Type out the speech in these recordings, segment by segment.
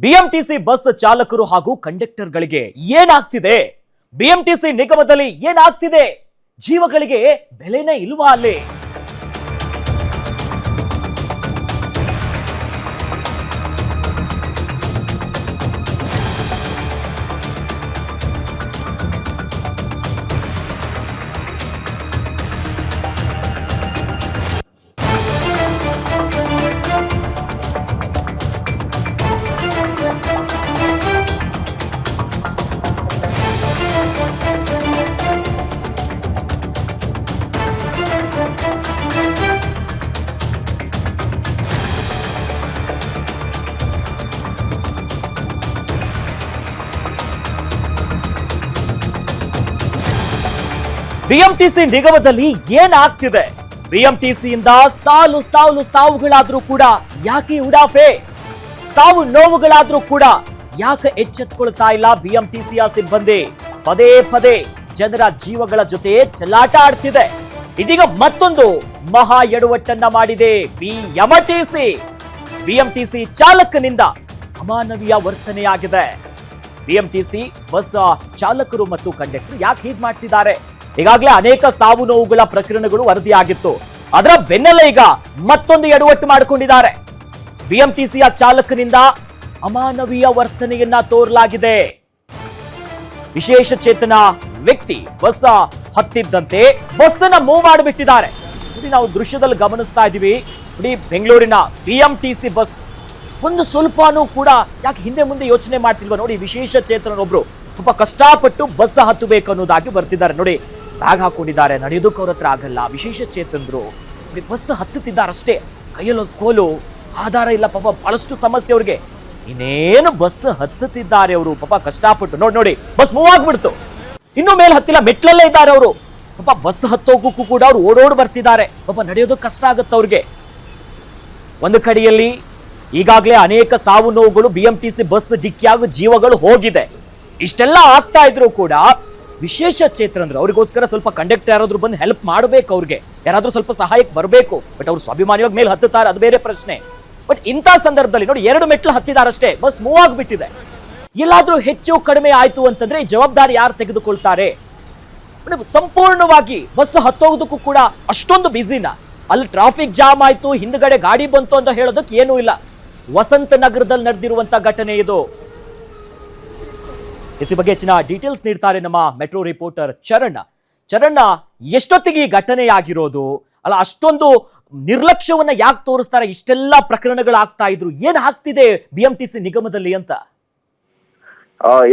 BMTC bus ಚಾಲಕರು ಹಾಗೂ ಕಂಡಕ್ಟರ್ಗಳಿಗೆ ಏನಾಗ್ತಿದೆ? ಬಿಎಂಟಿಸಿ ನಿಗಮದಲ್ಲಿ ಏನಾಗ್ತಿದೆ? ಜೀವಗಳಿಗೆ ಬೆಲೆನೇ ಇಲ್ವಾ ಅಲ್ಲಿ? ಬಿಎಂಟಿಸಿ ನಿಗಮದಲ್ಲಿ ಏನಾಗ್ತಿದೆ? ಬಿಎಂಟಿಸಿಯಿಂದ ಸಾಲು ಸಾಲು ಸಾವುಗಳಾದ್ರೂ ಕೂಡ ಯಾಕೆ ಉಡಾಫೆ? ಸಾವು ನೋವುಗಳಾದ್ರೂ ಕೂಡ ಯಾಕೆ ಎಚ್ಚೆತ್ಕೊಳ್ತಾ ಇಲ್ಲ ಬಿಎಂಟಿಸಿಯ ಸಿಬ್ಬಂದಿ? ಪದೇ ಪದೇ ಜನರ ಜೀವಗಳ ಜೊತೆ ಚೆಲ್ಲಾಟ ಆಡ್ತಿದೆ. ಇದೀಗ ಮತ್ತೊಂದು ಮಹಾ ಎಡವಟ್ಟನ್ನ ಮಾಡಿದೆ ಬಿಎಂಟಿಸಿ. ಬಿಎಂಟಿಸಿ ಚಾಲಕನಿಂದ ಅಮಾನವೀಯ ವರ್ತನೆಯಾಗಿದೆ. ಬಿಎಂಟಿಸಿ ಬಸ್ ಚಾಲಕರು ಮತ್ತು ಕಂಡಕ್ಟರ್ ಯಾಕೆ ಹೀಗ್ ಮಾಡ್ತಿದ್ದಾರೆ? ಈಗಾಗಲೇ ಅನೇಕ ಸಾವು ನೋವುಗಳ ಪ್ರಕರಣಗಳು ವರದಿಯಾಗಿತ್ತು. ಅದರ ಬೆನ್ನಲ್ಲೇ ಈಗ ಮತ್ತೊಂದು ಎಡವಟ್ಟು ಮಾಡಿಕೊಂಡಿದ್ದಾರೆ. ಬಿಎಂಟಿಸಿಯ ಚಾಲಕನಿಂದ ಅಮಾನವೀಯ ವರ್ತನೆಯನ್ನ ತೋರಲಾಗಿದೆ. ವಿಶೇಷ ಚೇತನ ವ್ಯಕ್ತಿ ಬಸ್ ಹತ್ತಿದ್ದಂತೆ ಬಸ್ ಅನ್ನ ಮೂವ್ ಮಾಡಿಬಿಟ್ಟಿದ್ದಾರೆ. ನಾವು ದೃಶ್ಯದಲ್ಲಿ ಗಮನಿಸ್ತಾ ಇದೀವಿ ಇಡೀ ಬೆಂಗಳೂರಿನ ಬಿಎಂಟಿಸಿ ಬಸ್ ಒಂದು ಸ್ವಲ್ಪನೂ ಕೂಡ ಯಾಕೆ ಹಿಂದೆ ಮುಂದೆ ಯೋಚನೆ ಮಾಡ್ತಿಲ್ವಾ ನೋಡಿ, ವಿಶೇಷ ಚೇತನರೊಬ್ರು. ತುಂಬಾ ಕಷ್ಟಪಟ್ಟು ಬಸ್ ಹತ್ತಬೇಕು ಅನ್ನೋದಾಗಿ ಬರ್ತಿದ್ದಾರೆ. ನೋಡಿ ಬ್ಯಾಗ್ ಹಾಕೊಂಡಿದ್ದಾರೆ ನಡೆಯೋದಕ್ಕೆ ಅವ್ರ ಹತ್ರ ಆಗಲ್ಲ. ವಿಶೇಷ ಚೇತನರು ಬಸ್ ಹತ್ತುತ್ತಿದ್ದಾರಷ್ಟೇ. ಕೈಯಲ್ಲಿ ಕೋಲು, ಆಧಾರ ಇಲ್ಲ ಪಾಪ, ಬಹಳಷ್ಟು ಸಮಸ್ಯೆ ಅವ್ರಿಗೆ. ಇನ್ನೇನು ಬಸ್ ಹತ್ತುತ್ತಿದ್ದಾರೆ ಅವರು. ಪಾಪ ಕಷ್ಟಪಟ್ಟು ನೋಡಿ ನೋಡಿ, ಬಸ್ ಮೂವ್ ಆಗ್ಬಿಡ್ತು. ಇನ್ನು ಮೇಲೆ ಹತ್ತಿಲ್ಲ, ಮೆಟ್ಲಲ್ಲೇ ಇದ್ದಾರೆ ಅವರು. ಪಾಪ ಬಸ್ ಹತ್ತೋಗಕ್ಕೂ ಕೂಡ ಅವ್ರು ಓಡೋಡ್ ಬರ್ತಿದ್ದಾರೆ. ಪಾಪ ನಡೆಯೋದಕ್ಕೆ ಕಷ್ಟ ಆಗುತ್ತೆ ಅವ್ರಿಗೆ. ಒಂದು ಕಡೆಯಲ್ಲಿ ಈಗಾಗಲೇ ಅನೇಕ ಸಾವು ನೋವುಗಳು ಬಿ ಎಂಪಿ ಸಿ ಬಸ್ ಡಿಕ್ಕಿಯಾಗ ಜೀವಗಳು ಹೋಗಿದೆ. ಇಷ್ಟೆಲ್ಲ ಆಗ್ತಾ ಇದ್ರು ಕೂಡ ವಿಶೇಷ ಚೇತನಂದ್ರು ಅವರಿಗೋಸ್ಕರ ಸ್ವಲ್ಪ ಕಂಡಕ್ಟರ್ ಯಾರಾದ್ರೂ ಬಂದು ಹೆಲ್ಪ್ ಮಾಡಬೇಕು ಅವ್ರಿಗೆ. ಯಾರಾದ್ರೂ ಸ್ವಲ್ಪ ಸಹಾಯಕ್ಕೆ ಬರಬೇಕು. ಬಟ್ ಅವ್ರು ಸ್ವಾಭಿಮಾನಿಯಾಗಿ ಮೇಲೆ ಹತ್ತುತ್ತಾರೆ, ಅದು ಬೇರೆ ಪ್ರಶ್ನೆ. ಬಟ್ ಇಂಥ ಸಂದರ್ಭದಲ್ಲಿ ನೋಡಿ, ಎರಡು ಮೆಟ್ಲು ಹತ್ತಿದಾರಷ್ಟೇ, ಬಸ್ ಮೂವ್ ಆಗಿಬಿಟ್ಟಿದೆ. ಎಲ್ಲಾದ್ರೂ ಹೆಚ್ಚು ಕಡಿಮೆ ಆಯ್ತು ಅಂತಂದ್ರೆ ಜವಾಬ್ದಾರಿ ಯಾರು ತೆಗೆದುಕೊಳ್ತಾರೆ? ಸಂಪೂರ್ಣವಾಗಿ ಬಸ್ ಹತ್ತೋಗೋದಕ್ಕೂ ಕೂಡ ಅಷ್ಟೊಂದು ಬ್ಯುಸಿನ ಅಲ್ಲಿ ಟ್ರಾಫಿಕ್ ಜಾಮ್ ಆಯ್ತು, ಹಿಂದ್ಗಡೆ ಗಾಡಿ ಬಂತು ಅಂತ ಹೇಳೋದಕ್ಕೆ ಏನೂ ಇಲ್ಲ. ವಸಂತ ನಗರದಲ್ಲಿ ನಡೆದಿರುವಂತ ಘಟನೆ ಇದು. ಇಸಿ ಬಗ್ಗೆ ಹೆಚ್ಚಿನ ಡೀಟೇಲ್ಸ್ ನೀಡ್ತಾರೆ ನಮ್ಮ ಮೆಟ್ರೋ ರಿಪೋರ್ಟರ್ ಚರಣ್ ಚರಣ್ಣ, ಎಷ್ಟೊತ್ತಿಗೆ ಈ ಘಟನೆ ಆಗಿರೋದು ಅಲ್ಲ, ಅಷ್ಟೊಂದು ನಿರ್ಲಕ್ಷ್ಯವನ್ನ ಯಾಕೆ ತೋರಿಸ್ತಾರೆ? ಇಷ್ಟೆಲ್ಲ ಪ್ರಕರಣಗಳಾಗ್ತಾ ಇದ್ರು. ಏನ್ ಆಗ್ತಿದೆ ಬಿಎಂಟಿಸಿ ನಿಗಮದಲ್ಲಿ ಅಂತ?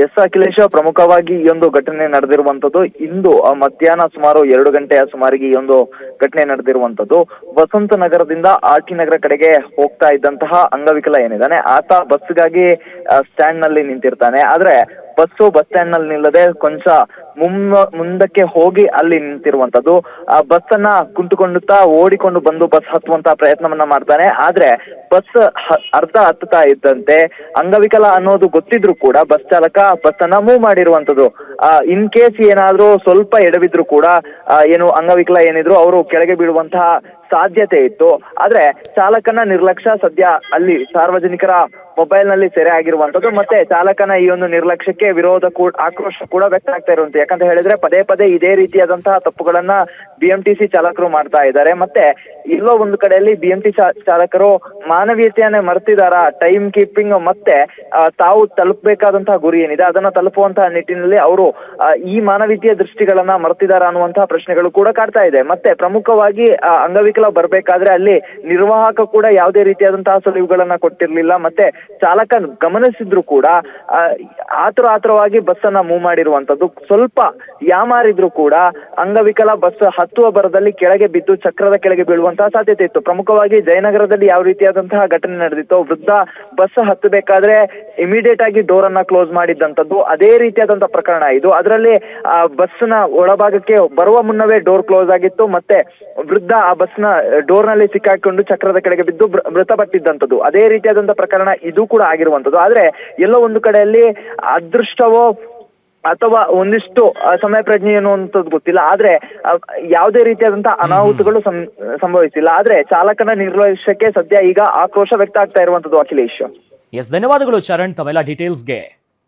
ಎಸ್ ಅಖಿಲೇಶ, ಪ್ರಮುಖವಾಗಿ ಈ ಒಂದು ಘಟನೆ ನಡೆದಿರುವಂತದ್ದು ಇಂದು ಮಧ್ಯಾಹ್ನ ಸುಮಾರು ಎರಡು ಗಂಟೆಯ ಸುಮಾರಿಗೆ ಈ ಒಂದು ಘಟನೆ ನಡೆದಿರುವಂತದ್ದು ವಸಂತ ನಗರದಿಂದ ಆರ್ ಟಿ ನಗರ ಕಡೆಗೆ ಹೋಗ್ತಾ ಇದ್ದಂತಹ ಅಂಗವಿಕಲ ಏನಿದ್ದಾನೆ, ಆತ ಬಸ್ಗಾಗಿ ಸ್ಟ್ಯಾಂಡ್ನಲ್ಲಿ ನಿಂತಿರ್ತಾನೆ. ಆದ್ರೆ ಬಸ್ಸು ಬಸ್ ಸ್ಟ್ಯಾಂಡ್ನಲ್ಲಿ ನಿಲ್ಲದೆ ಕೊಂಚ ಮುಂದಕ್ಕೆ ಹೋಗಿ ಅಲ್ಲಿ ನಿಂತಿರುವಂತದ್ದು ಆ ಬಸ್ ಅನ್ನ ಕುಂಟುಕೊಂಡುತ್ತಾ ಓಡಿಕೊಂಡು ಬಂದು ಬಸ್ ಹತ್ತುವಂತ ಪ್ರಯತ್ನವನ್ನ ಮಾಡ್ತಾನೆ. ಆದ್ರೆ ಬಸ್ ಅರ್ಧ ಹತ್ತುತ್ತಾ ಇದ್ದಂತೆ ಅಂಗವಿಕಲ ಅನ್ನೋದು ಗೊತ್ತಿದ್ರು ಕೂಡ ಬಸ್ ಚಾಲಕ ಬಸ್ ಅನ್ನ ಮೂವ್ ಮಾಡಿರುವಂತದ್ದು ಇನ್ ಕೇಸ್ ಏನಾದ್ರೂ ಸ್ವಲ್ಪ ಎಡವಿದ್ರು ಕೂಡ ಏನು ಅಂಗವಿಕಲ ಏನಿದ್ರು ಅವರು ಕೆಳಗೆ ಬೀಳುವಂತಹ ಸಾಧ್ಯತೆ ಇತ್ತು. ಆದ್ರೆ ಚಾಲಕನ ನಿರ್ಲಕ್ಷ್ಯ ಸದ್ಯ ಅಲ್ಲಿ ಸಾರ್ವಜನಿಕರ ಮೊಬೈಲ್ನಲ್ಲಿ ಸೆರೆ ಆಗಿರುವಂತದ್ದು ಮತ್ತೆ ಚಾಲಕನ ಈ ಒಂದು ನಿರ್ಲಕ್ಷ್ಯಕ್ಕೆ ವಿರೋಧ ಕೂಡ, ಆಕ್ರೋಶ ಕೂಡ ವ್ಯಕ್ತ ಆಗ್ತಾ ಇರುವಂತ. ಯಾಕಂತ ಹೇಳಿದ್ರೆ ಪದೇ ಪದೇ ಇದೇ ರೀತಿಯಾದಂತಹ ತಪ್ಪುಗಳನ್ನ ಬಿಎಂಟಿಸಿ ಚಾಲಕರು ಮಾಡ್ತಾ ಇದ್ದಾರೆ. ಮತ್ತೆ ಎಲ್ಲೋ ಒಂದು ಕಡೆಯಲ್ಲಿ ಬಿಎಂಟಿ ಚಾಲಕರು ಮಾನವೀಯತೆಯನ್ನೇ ಮರೆತಿದಾರ ಟೈಮ್ ಕೀಪಿಂಗ್ ಮತ್ತೆ ತಾವು ತಲುಪಬೇಕಾದಂತಹ ಗುರಿ ಏನಿದೆ? ಅದನ್ನ ತಲುಪುವಂತಹ ನಿಟ್ಟಿನಲ್ಲಿ ಅವರು ಈ ಮಾನವೀಯತೆಯ ದೃಷ್ಟಿಗಳನ್ನ ಮರೆತಿದಾರ ಅನ್ನುವಂತಹ ಪ್ರಶ್ನೆಗಳು ಕೂಡ ಕಾಡ್ತಾ ಇದೆ. ಮತ್ತೆ ಪ್ರಮುಖವಾಗಿ ಅಂಗವಿಕಲ ಬರ್ಬೇಕಾದ್ರೆ ಅಲ್ಲಿ ನಿರ್ವಾಹಕ ಕೂಡ ಯಾವುದೇ ರೀತಿಯಾದಂತಹ ಸುಳಿವುಗಳನ್ನ ಕೊಟ್ಟಿರ್ಲಿಲ್ಲ. ಮತ್ತೆ ಚಾಲಕ ಗಮನಿಸಿದ್ರು ಕೂಡ ಆತರ ಆತುರ ಆತುರವಾಗಿ ಬಸ್ ಅನ್ನ ಮೂವ್ ಮಾಡಿರುವಂತದ್ದು ಸ್ವಲ್ಪ ಯಾಮಾರಿದ್ರು ಕೂಡ ಅಂಗವಿಕಲ ಬಸ್ ಹತ್ತುವ ಬರದಲ್ಲಿ ಕೆಳಗೆ ಬಿದ್ದು ಚಕ್ರದ ಕೆಳಗೆ ಬೀಳುವಂತಹ ಸಾಧ್ಯತೆ ಇತ್ತು. ಪ್ರಮುಖವಾಗಿ ಜಯನಗರದಲ್ಲಿ ಯಾವ ರೀತಿಯಾದಂತಹ ಘಟನೆ ನಡೆದಿತ್ತು, ವೃದ್ಧ ಬಸ್ ಹತ್ತಬೇಕಾದ್ರೆ ಇಮಿಡಿಯೇಟ್ ಆಗಿ ಡೋರ್ ಅನ್ನ ಕ್ಲೋಸ್ ಮಾಡಿದ್ದಂತದ್ದು ಅದೇ ರೀತಿಯಾದಂತಹ ಪ್ರಕರಣ ಇದು. ಅದರಲ್ಲಿ, ಆ ನ ಒಳಭಾಗಕ್ಕೆ ಬರುವ ಮುನ್ನವೇ ಡೋರ್ ಕ್ಲೋಸ್ ಆಗಿತ್ತು. ಮತ್ತೆ ವೃದ್ಧ ಆ ಬಸ್ನ ಡೋರ್ನಲ್ಲಿ ಸಿಕ್ಕಾಕೊಂಡು ಚಕ್ರದ ಕೆಳಗೆ ಬಿದ್ದು ಮೃತಪಟ್ಟಿದ್ದಂಥದ್ದು. ಅದೇ ರೀತಿಯಾದಂತಹ ಪ್ರಕರಣ ಇದು ಕೂಡ ಆಗಿರುವಂತದ್ದು. ಆದ್ರೆ ಎಲ್ಲೋ ಒಂದು ಕಡೆಯಲ್ಲಿ ಅದೃಷ್ಟವೋ ಅಥವಾ ಒಂದಿಷ್ಟು ಸಮಯ ಪ್ರಜ್ಞೆ ಅನ್ನುವಂಥದ್ದು ಗೊತ್ತಿಲ್ಲ. ಆದ್ರೆ ಯಾವುದೇ ರೀತಿಯಾದಂತಹ ಅನಾಹುತಗಳು ಸಂಭವಿಸಿಲ್ಲ. ಆದ್ರೆ ಚಾಲಕನ ನಿರ್ಲಕ್ಷ್ಯಕ್ಕೆ ಸದ್ಯ ಈಗ ಆಕ್ರೋಶ ವ್ಯಕ್ತ ಆಗ್ತಾ ಇರುವಂತದ್ದು ಅಖಿಲೇಶ್. ಎಸ್ ಧನ್ಯವಾದಗಳು ಚರಣ್ ತಮ್ಮೆಲ್ಲ ಡೀಟೇಲ್ಸ್ಗೆ